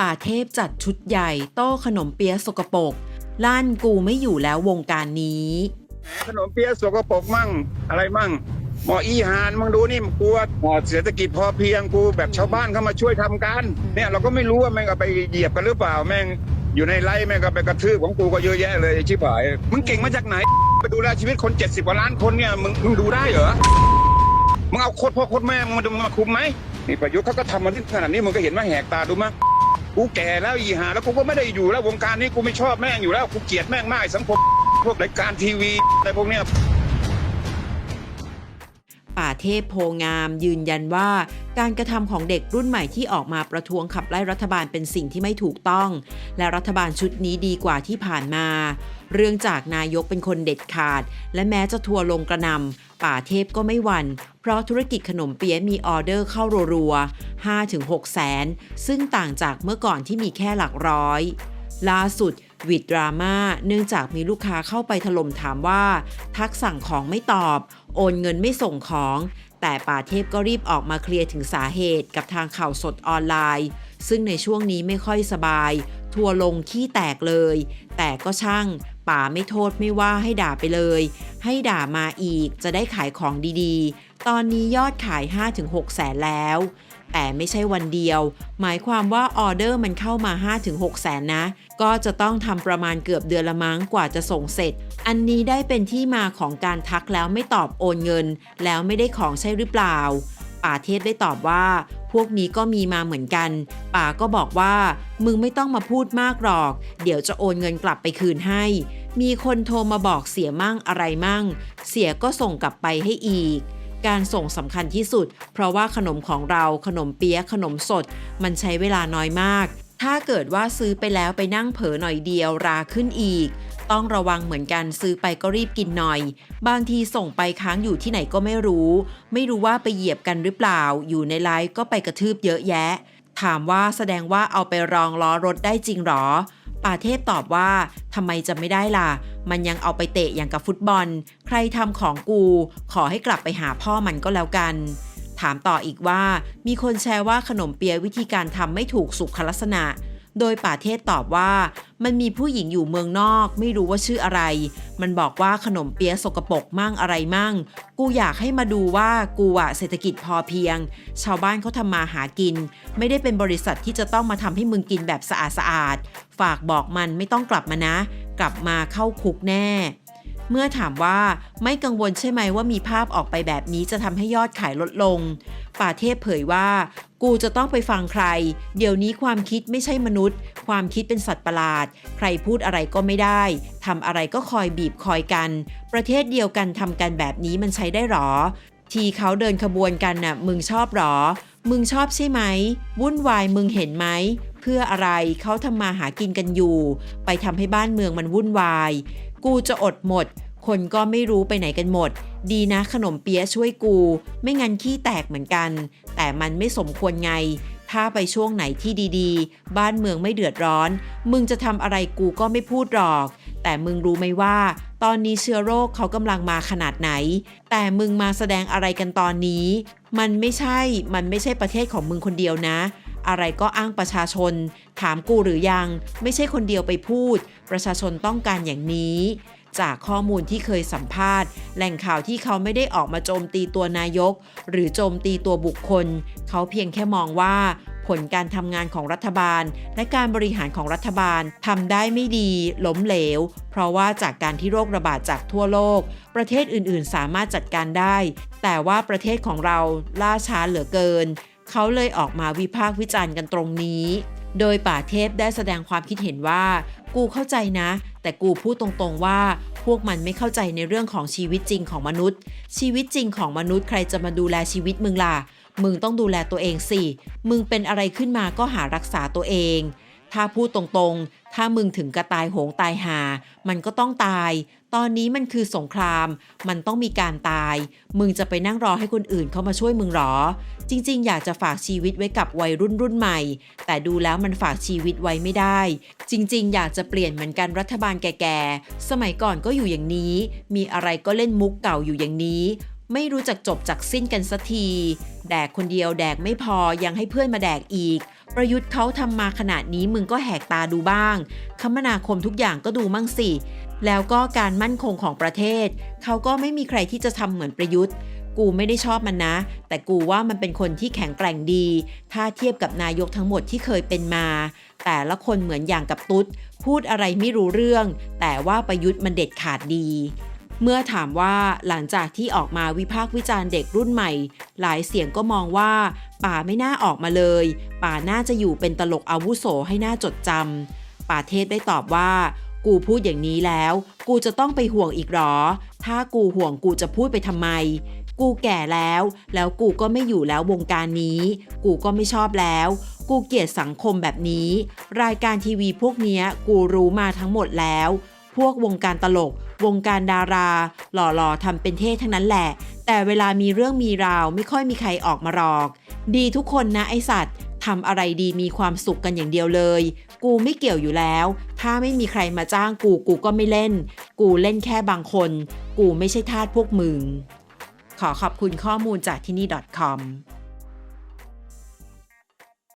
ป่าเทพจัดชุดใหญ่ โต้ขนมเปี๊ยะสกปรกล้านกูไม่อยู่แล้ววงการนี้ ขนมเปี๊ยะสกปรกมั่งอะไรมั่ง หมออีหานมึงดูนี่กูว่าหมอเศรษฐกิจพอเพียงกูแบบชาวบ้านเข้ามาช่วยทำกันเนี่ยเราก็ไม่รู้ว่าแม่งเอาไปเหยียบกันหรือเปล่าแม่งอยู่ในไร่แม่งก็ไปกระทืบของกูก็เยอะแยะเลยไอ้ชิบหายมึงเก่งมาจากไหน ไปดูแลชีวิตคน 70กว่าล้านคนเนี่ยมึงมึงดูได้เหรอมึงเอาโคตรพ่อโคตรแม่มึงมาดูมาคุมไหมนี่ประยุทธ์เขาก็ทำมาที่ขนาดนี้มึงก็เห็นว่าแหกตาดูมั้ง กูแก่แล้วอีหาแล้วกูก็ไม่ได้อยู่แล้ววงการนี้กูไม่ชอบแม่งอยู่แล้วกูเกลียดแม่งมากสังคมพวกรายการทีวีอะไรพวกเนี้ย ป่าเทพโพงาม ยืนยันว่า การกระทำของเด็กรุ่นใหม่ที่ออกมาประท้วงขับไล่รัฐบาลเป็นสิ่งที่ไม่ถูกต้อง และรัฐบาลชุดนี้ดีกว่าที่ผ่านมา เรื่องจากนายกเป็นคนเด็ดขาด และแม้จะทัวร์ลงกระนำป่าเทพก็ไม่หวัน่นเพราะธุรกิจขนมเปี๊ยะมีออเดอร์เข้ารัวๆ5-6แสน ซึ่งต่างจากเมื่อก่อนที่มีแค่หลักร้อยล่าสุด วิดดราม่าเนื่องจากมีลูกค้าเข้าไปถล่มถามว่า ทักสั่งของไม่ตอบ โอนเงินไม่ส่งของ แต่ป่าเทพก็รีบออกมาเคลียร์ถึงสาเหตุกับทางข่าวสดออนไลน์ ซึ่งในช่วงนี้ไม่ค่อยสบาย ทัวลงขี้แตกเลย แต่ก็ช่างป่าไม่โทษไม่ว่าให้ด่าไปเลย ให้ด่ามาอีกจะได้ขายของดีๆ ตอนนี้ยอดขาย 5-6แสนแล้ว แต่ไม่ใช่วันเดียว หมายความว่าออเดอร์มันเข้ามา 5-6 แสนนะ ก็จะต้องทำประมาณเกือบเดือนละมั้งกว่าจะส่งเสร็จ อันนี้ได้เป็นที่มาของการทักแล้วไม่ตอบโอนเงิน แล้วไม่ได้ของใช่หรือเปล่า ป่าเทพได้ตอบว่า พวกนี้ก็มีมาเหมือนกัน ป่าก็บอกว่า มึงไม่ต้องมาพูดมากหรอก เดี๋ยวจะโอนเงินกลับไปคืนให้ มีคนโทรมาบอกเสียมั่งอะไรมั่ง เสียก็ส่งกลับไปให้อีก การส่งสำคัญที่สุด เพราะว่าขนมของเราขนมเปี๊ยะขนมสด มันใช้เวลาน้อยมาก ถ้าเกิดว่าซื้อไปแล้วไปนั่งเผลอหน่อยเดียวราขึ้นอีก ต้องระวังเหมือนกันซื้อไปก็รีบกินหน่อย บางทีส่งไปค้างอยู่ที่ไหนก็ไม่รู้ ไม่รู้ว่าไปเหยียบกันหรือเปล่า อยู่ในไลฟ์ก็ไปกระทืบเยอะแยะ ถามว่าแสดงว่าเอาไปรองล้อรถได้จริงหรอ ป่าเทพตอบว่าทำไมจะไม่ได้ล่ะ มันยังเอาไปเตะอย่างกับฟุตบอล ใครทำของกู ขอให้กลับไปหาพ่อมันก็แล้วกัน ถามต่ออีกว่า มีคนแชร์ว่าขนมเปียวิธีการทำไม่ถูกสุขลักษณะ โดยป่าเทพตอบว่า มันมีผู้หญิงอยู่เมืองนอก ไม่รู้ว่าชื่ออะไร มันบอกว่าขนมเปี๊ยะสกปรกมั่งอะไรมั่ง กูอยากให้มาดูว่ากูอะเศรษฐกิจพอเพียง ชาวบ้านเขาทำมาหากิน ไม่ได้เป็นบริษัทที่จะต้องมาทำให้มึงกินแบบสะอาดสะอาดๆฝากบอกมันไม่ต้องกลับมานะ กลับมาเข้าคุกแน่ เมื่อถามว่าไม่กังวลใช่ไหมว่ามีภาพออกไปแบบนี้จะทำให้ยอดขายลดลง ป่าเทพเผยว่า กูจะต้องไปฟังใคร เดี๋ยวนี้ความคิดไม่ใช่มนุษย์ ความคิดเป็นสัตว์ประหลาด ใครพูดอะไรก็ไม่ได้ทำอะไรก็คอยบีบคอยกัน ประเทศเดียวกันทำกันแบบนี้มันใช้ได้หรอ ทีเขาเดินขบวนกันน่ะมึงชอบหรอ มึงชอบใช่ไหม วุ่นวายมึงเห็นไหม เพื่ออะไรเขาทำมาหากินกันอยู่ ไปทำให้บ้านเมืองมันวุ่นวาย กูจะอดหมด คนก็ไม่รู้ไปไหนกันหมด ดีนะขนมเปี๊ยะช่วยกู ไม่งั้นขี้แตกเหมือนกัน แต่มันไม่สมควรไง ถ้าไปช่วงไหนที่ดีๆ บ้านเมืองไม่เดือดร้อน มึงจะทำอะไรกูก็ไม่พูดหรอก แต่มึงรู้ไหมว่า ตอนนี้เชื้อโรคเขากำลังมาขนาดไหน แต่มึงมาแสดงอะไรกันตอนนี้ มันไม่ใช่ มันไม่ใช่ประเทศของมึงคนเดียวนะ อะไรก็อ้างประชาชน ถามกูหรือยัง ไม่ใช่คนเดียวไปพูด ประชาชนต้องการอย่างนี้ จากข้อมูลที่เคยสัมภาษณ์ แหล่งข่าวที่เขาไม่ได้ออกมาโจมตีตัวนายก หรือโจมตีตัวบุคคล เขาเพียงแค่มองว่า ผลการทำงานของรัฐบาล และการบริหารของรัฐบาลทำได้ไม่ดี ล้มเหลว เพราะว่าจากการที่โรคระบาดจากทั่วโลก ประเทศอื่นๆ สามารถจัดการได้ แต่ว่าประเทศของเราล่าช้าเหลือเกิน เขาเลยออกมาวิพากษ์วิจารณ์กันตรงนี้ โดยป่าเทพได้แสดงความคิดเห็นว่า กูเข้าใจนะ แต่กูพูดตรงๆว่า พวกมันไม่เข้าใจในเรื่องของชีวิตจริงของมนุษย์ ชีวิตจริงของมนุษย์ใครจะมาดูแลชีวิตมึงล่ะ มึงต้องดูแลตัวเองสิ มึงเป็นอะไรขึ้นมาก็หารักษาตัวเอง ถ้าพูดตรงๆ ถ้ามึงถึงกระตายโหงตายหา มันก็ต้องตาย ตอนนี้มันคือสงคราม มันต้องมีการตาย มึงจะไปนั่งรอให้คนอื่นเข้ามาช่วยมึงหรอ จริงๆ อยากจะฝากชีวิตไว้กับวัยรุ่นรุ่นใหม่ แต่ดูแล้วมันฝากชีวิตไว้ไม่ได้ จริงๆ อยากจะเปลี่ยนเหมือนกันรัฐบาลแก่ๆ สมัยก่อนก็อยู่อย่างนี้ มีอะไรก็เล่นมุกเก่าอยู่อย่างนี้ ไม่รู้จักจบจากสิ้นกันสักที แดกคนเดียวแดกไม่พอยังให้เพื่อนมาแดกอีก ประยุทธ์เขาทำมาขนาดนี้มึงก็แหกตาดูบ้าง คมนาคมทุกอย่างก็ดูมั่งสิ แล้วก็การมั่นคงของประเทศ เขาก็ไม่มีใครที่จะทำเหมือนประยุทธ์ กูไม่ได้ชอบมันนะ แต่กูว่ามันเป็นคนที่แข็งแกร่งดี ถ้าเทียบกับนายกทั้งหมดที่เคยเป็นมา แต่ละคนเหมือนอย่างกับตุ๊ด พูดอะไรไม่รู้เรื่อง แต่ว่าประยุทธ์มันเด็ดขาดดี เมื่อถามว่าหลังจากที่ออกมาวิพากษ์วิจารณ์เด็กรุ่นใหม่ หลายเสียงก็มองว่า ป่าไม่น่าออกมาเลย ป่าน่าจะอยู่เป็นตลกอาวุโสให้น่าจดจำป่าเทศได้ตอบว่า กูพูดอย่างนี้แล้ว กูจะต้องไปห่วงอีกหรอ ถ้ากูห่วงกูจะพูดไปทำไม กูแก่แล้ว แล้วกูก็ไม่อยู่แล้ววงการนี้ กูก็ไม่ชอบแล้ว กูเกลียดสังคมแบบนี้ รายการทีวีพวกเนี้ยกูรู้มาทั้งหมดแล้ว พวกวงการตลก วงการดารา หล่อๆทำเป็นเท่ทั้งนั้นแหละ แต่เวลามีเรื่องมีราวไม่ค่อยมีใครออกมาหรอก ดีทุกคนนะไอสัตว์ทำอะไรดีมีความสุขกันอย่างเดียวเลย กูไม่เกี่ยวอยู่แล้ว ถ้าไม่มีใครมาจ้างกูกูก็ไม่เล่น กูเล่นแค่บางคน กูไม่ใช่ทาสพวกมึง ขอขอบคุณข้อมูลจากที่นี่ .com